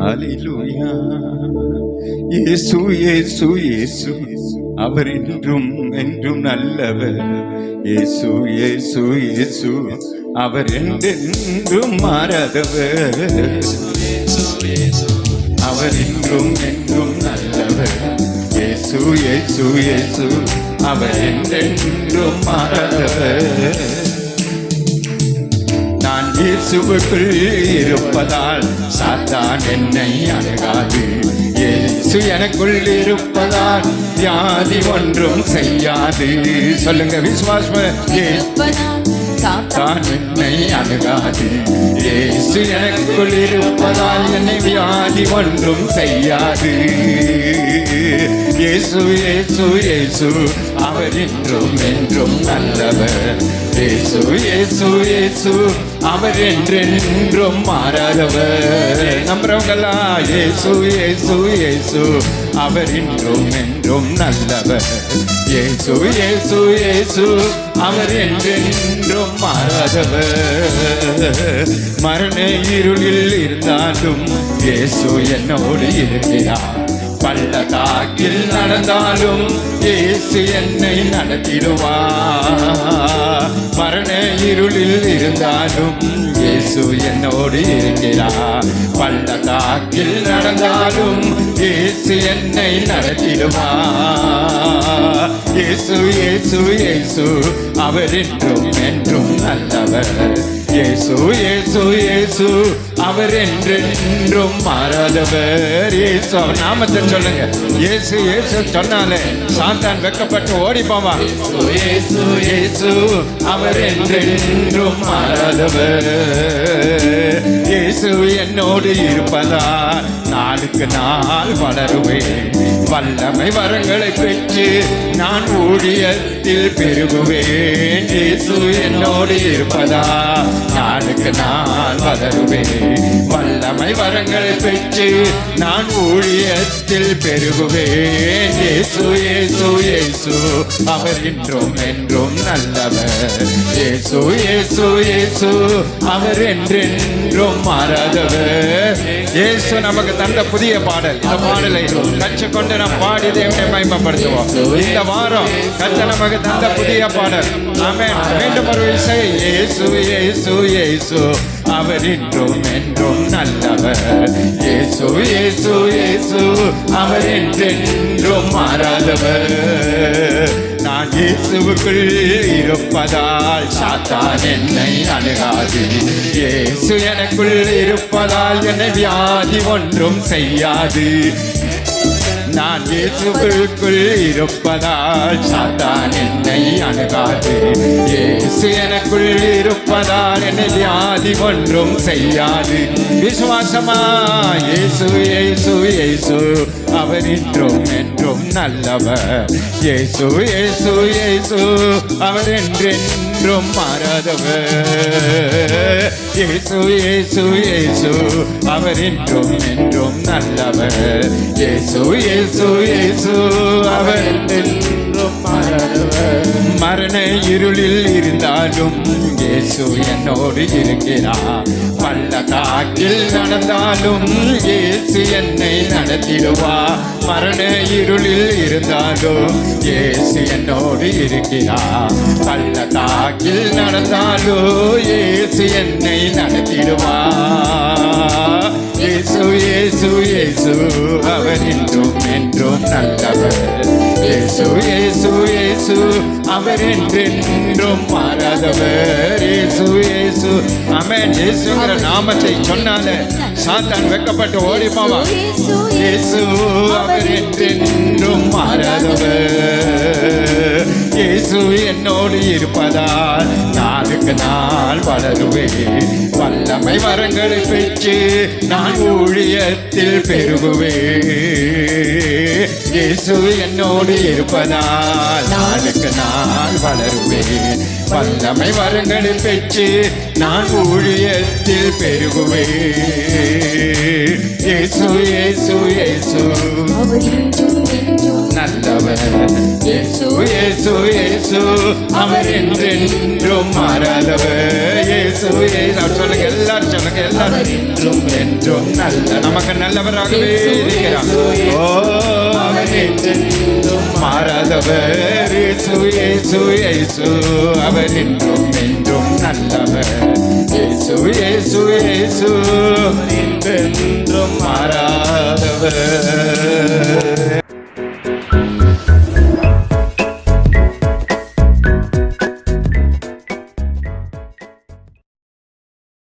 ஹalleluya இயேசு இயேசு இயேசு அவர் என்றும் என்றும் நல்லவர் இயேசு இயேசு இயேசு அவர் என்றென்றும் மாறாதவர் அவர் என்றும் என்றும் நல்லவர் இயேசு இயேசு இயேசு அவர் என்றென்றும் மாறாதவர் இயேசுவுக்குள் இருப்பதால் சாத்தான் என்னை அணுகாது. இயேசு எனக்குள் இருப்பதால் வியாதி ஒன்றும் செய்யாது. சொல்லுங்க விசுவாசம் சாத்தான் தான் என்னை அணுகாது ஏசு எனக்குள் இருப்பதால் என்னை வியாதி ஒன்றும் செய்யாது. இயேசு இயேசு இயேசு அவர் என்றும் என்றும் நல்லவர். இயேசு இயேசு இயேசு அவர் என்றென்றும் மாறாதவர். நம்புறவங்களா இயேசு இயேசு இயேசு அவர் என்றும் என்றும் நல்லவர். இயேசு இயேசு இயேசு அவர் என்றென்றும் மாறாதவர். மரண இருளில் இருந்தாலும் இயேசு என்னோடு இருக்கிறார். பள்ளத்தாக்கில் நடந்தாலும் இயேசு என்னை நடத்திடுவார். மரண இருளில் இருந்தாலும் இயேசு என்னோடு இருக்கிறார். பள்ளத்தாக்கில் நடந்தாலும் இயேசு என்னை நடத்திடுமா? இயேசு இயேசு இயேசு அவர் என்றும் என்றும் நல்லவர். இயேசு இயேசு இயேசு அவர் என்றென்றும் மாறாதவர். இயேசு அவர் நாமத்தை சொல்லுங்க. இயேசு இயேசு சொன்னாலே சாத்தான் வெக்கப்பட்டு ஓடி போவான். இயேசு இயேசு அவர் என்றென்றும் மாறாதவர். இயேசு என்னோடு இருப்பதால் நாளுக்கு நாள் வளருவேன் வல்லமை வரங்களை பெற்று நான் ஊழியத்தில் பெருகுவேன். இயேசு என்னோடு இருப்பதா? நாளுக்கு நாள் வளருவேன் வல்லமை வரங்களை பெற்று நான் ஊழியத்தில் பெருகுவேன். இயேசு இயேசு இயேசு அவர் என்றும் என்றும் நல்லவர். இயேசு இயேசு இயேசு அவர் என்றென்றும் மாறாதவர். இயேசு நமக்கு தந்த புதிய பாடல். இந்த பாடலை கற்றுக்கொண்டு நாம் பாடி தேவனை மயமப்படுத்துவோம் இந்த வாரம் கத்த நமக்கு தந்த புதிய பாடல். ஆமே மீண்டும் ஒரு இசை. இயேசு இயேசு இயேசு. அவர் என்றும் என்றும் நல்லவர். ஏசு ஏசு ஏசு அவர் என்றென்றும் மாறாதவர். நான் இயேசுவுக்குள் இருப்பதால் சாத்தான் என்னை அணுகாது. இயேசு எனக்குள் இருப்பதால் என்னை வியாதி ஒன்றும் செய்யாது. நான் இயேசுவுக்குள் இருப்பதால் சாத்தான் என்னை அணுகாது. இயேசு எனக்குள் இருப்பதால் என்னை வியாதி ஒன்றும் செய்யாது. விசுவாசமா? இயேசு இயேசு இயேசு. அவர் என்றும் என்றும் நல்லவர். இயேசு இயேசு இயேசு அவர் என்றென்றும் மாறாதவர். இயேசு இயேசு இயேசு அவர் என்றும் என்றும் நல்லவர். இயேசு இயேசு இயேசு அவர் என்றென்றும் மாறாதவர். மரண இருளில் இருந்தாலும் இயேசு என்னோடு இருக்கிறார். பள்ளத்தாக்கில் நடந்தாலும் இயேசு என்னை நடத்திடுவா மரண இருளில் இருந்தாலும் இயேசு என்னோடு இருக்கிறார். பள்ளத்தாக்கில் நடந்தாலும் இயேசு என்னை நடத்திடுவா இயேசு இயேசு இயேசு அவர் என்றும் என்றும் நல்லவர். இயேசு அவர் என்றென்றும் மாறாதவர் இயேசு இயேசு. அமேன் இயேசுங்கிற நாமத்தை சொன்னாலே சாத்தான் வெக்கப்பட்டு ஓடி போவான் இயேசு அவர் என்றென்றும் மாறாதவர் இயேசு என்னோடு இருப்பதால் நாளுக்கு நாள் வளருவேன் வல்லமை வரங்களை பெற்று நான் ஊழியத்தில் பெருகுவேன் இயேசு என்னோடு இருப்பதால் நாளுக்கு வளருவேன் வல்லமை வரங்களை பெற்று நான் ஊழியத்தில் பெருகுவேன் ஏசு ஏசு ஏசு. அவர் என்றும் என்றும் நல்லவர் இயேசு இயேசு அவர் என்றென்றும் மாறாதவர் இயேசு அவர் சொல்லுங்க எல்லாரும் சொல்லுங்க எல்லாரும் என்றும் என்றும் நல்ல நமக்கு நல்லவராகவே இருக்கிறார் ஓ அவன் என்றென்றும் மாறாதவர் இயேசு இயேசு இயேசு அவர் என்றும் என்றும் நல்லவர் இயேசு இயேசு இயேசு என்றென்றும் மாறாதவர்